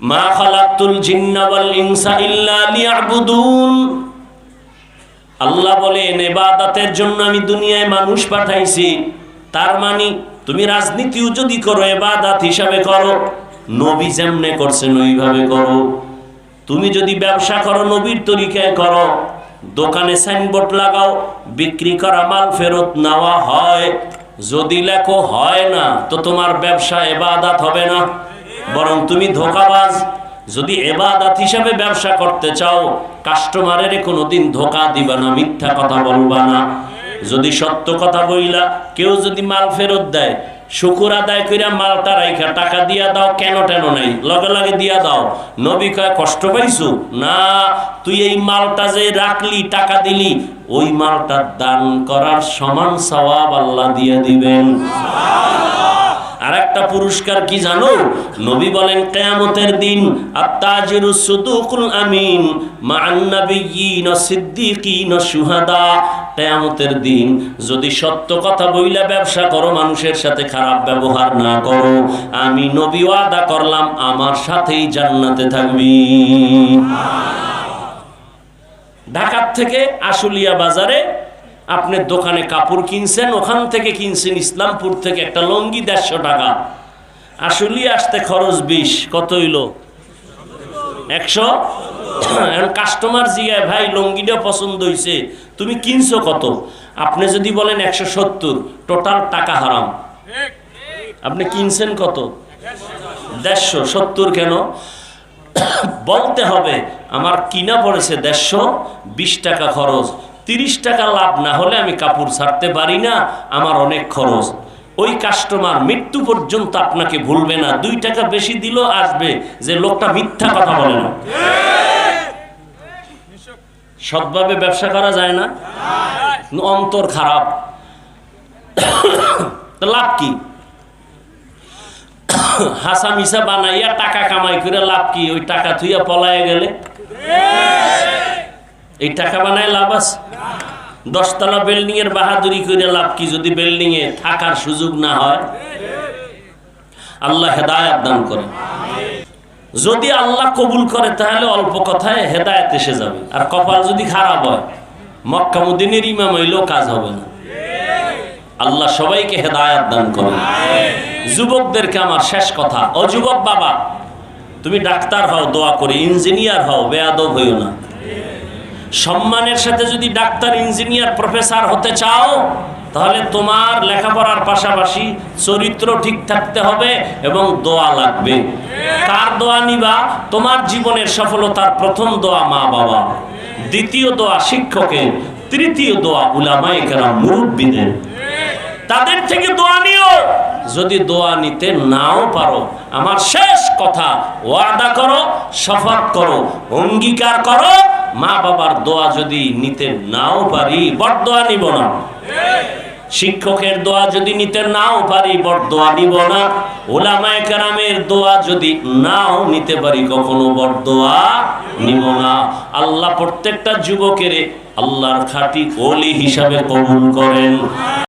মা খালাকতুল জিন্না ওয়াল ইনসা ইল্লা লিয়াবুদুন। আল্লাহ বলেন, এবাদাতের জন্য আমি দুনিয়ায় মানুষ পাঠাইছি। তার মানে তুমি রাজনীতিও যদি করো, এবাদাত হিসাবে করো, নবী যেমনে করছেন ওইভাবে করো। তুমি যদি ব্যবসা করো, নবীর তরিকায় করো, দোকানে সাইনবোর্ড লাগাও, বিক্রি করা মাল ফেরত নেওয়া হয়। যদি লেখো, হয় না, তো তোমার ব্যবসা এবাদাত হবে না। বরং তুমি ধোকাবাজ। যদি এবাদাত হিসাবে ব্যবসা করতে চাও, কাস্টমারের কোনোদিন ধোকা দিবা না, মিথ্যা কথা বলবা না। যদি সত্য কথা বইলা, কেউ যদি মাল ফেরত দেয়, শুকুর আদায় কইরা মালটা রাইখা টাকা দিয়া দাও, কেন টেন নাই? লগে লগে দিয়া দাও। নবী কয়, কষ্ট পাইছু? না, তুই এই মালটা যে রাখলি, টাকা দিলি, ওই মালটা দান করার সমান সওয়াব আল্লাহ দিয়ে দিবেন। আর একটা পুরস্কার কি জানো? নবী বলেন, কেয়ামতের দিন কেয়ামতের দিন যদি সত্য কথা বইলা ব্যবসা করো, মানুষের সাথে খারাপ ব্যবহার না করো। আমি নবী ওয়াদা করলাম, আমার সাথেই জান্নাতে থাকবি। ঢাকার থেকে আশুলিয়া বাজারে আপনার দোকানে কাপড় কিনছেন, ওখান থেকে কিনছেন ইসলামপুর থেকে একটা লঙ্গি দেড়শো টাকা। আশুলিয়া আসতে খরচ বিশ, কত হইল? একশো? কাস্টমার জিগায় ভাই লঙ্গিটা পছন্দ হয়েছে তুমি কিনছো কত? আপনি যদি বলেন একশো সত্তর টোটাল টাকা হারাম। আপনি কিনছেন কত? দেড়শো, সত্তর কেন? বলতে হবে, আমার কিনা পড়েছে দেড়শো, বিশ টাকা খরচ। তিরিশ টাকা লাভ না হলে আমি কাপড় ছাড়তে পারি না, আমার অনেক খরচ। ওই কাস্টমার মৃত্যু পর্যন্ত আপনাকে ভুলবে না। দুই টাকা বেশি দিলেও আসবে যে লোকটা মিথ্যা কথা বলে না। সৎভাবে ব্যবসা করা যায় না। অন্তর খারাপ। লাভ কি? হাসা মিশা বানাইয়া টাকা কামাই করে লাভ কি? ওই টাকা থুইয়া পলায় গেলে? এই টাকা বানায় লাভ আছে? দশতলা বিল্ডিং এর বাহাদুরি করে লাভ কি? যদি বিল্ডিং এ থাকার সুযোগ না হয়? আল্লাহ হেদায়াত দান করে। যদি আল্লাহ কবুল করে, তাহলে অল্প কথায় হেদায়েত এসে যাবে। আর কপাল যদি খারাপ হয় মক্কামুদ্দিনের ইমাম হইলেও কাজ হবে না। আল্লাহ সবাইকে হেদায়াত দান করে যুবকদেরকে আমার শেষ কথা। ও যুবক বাবা, তুমি ডাক্তার হও, দোয়া করে। ইঞ্জিনিয়ার হও, বেয়াদব হইও না। সম্মানের সাথে যদি ডাক্তার, ইঞ্জিনিয়ার, প্রফেসর হতে চাও, তাহলে তোমার লেখাপড়ার পাশাপাশি চরিত্র ঠিক থাকতে হবে এবং দোয়া লাগবে। কার দোয়া নিবা? তোমার জীবনের সফলতার প্রথম দোয়া মা বাবা। দ্বিতীয় দোয়া শিক্ষকের, তৃতীয় দোয়া উলামায়ে কেরাম মুরব্বীদের। তাদের থেকে দোয়া নিও। যদি দোয়া নিতে নাও পারো, আমার শেষ কথা, ওয়াদা করো, শপথ করো, অঙ্গীকার করো মা বাবার দোয়া যদি নিতে নাও পারি বড় দোয়া নিব না। শিক্ষকের দোয়া যদি নিতে নাও পারি বড় দোয়া নিব না। ওলামায় কেরামের দোয়া যদি নাও নিতে পারি, কখনো বড় দোয়া নিব না। আল্লাহ প্রত্যেকটা যুবকের আল্লাহর খাঁটি ওলি হিসাবে কবুল করেন।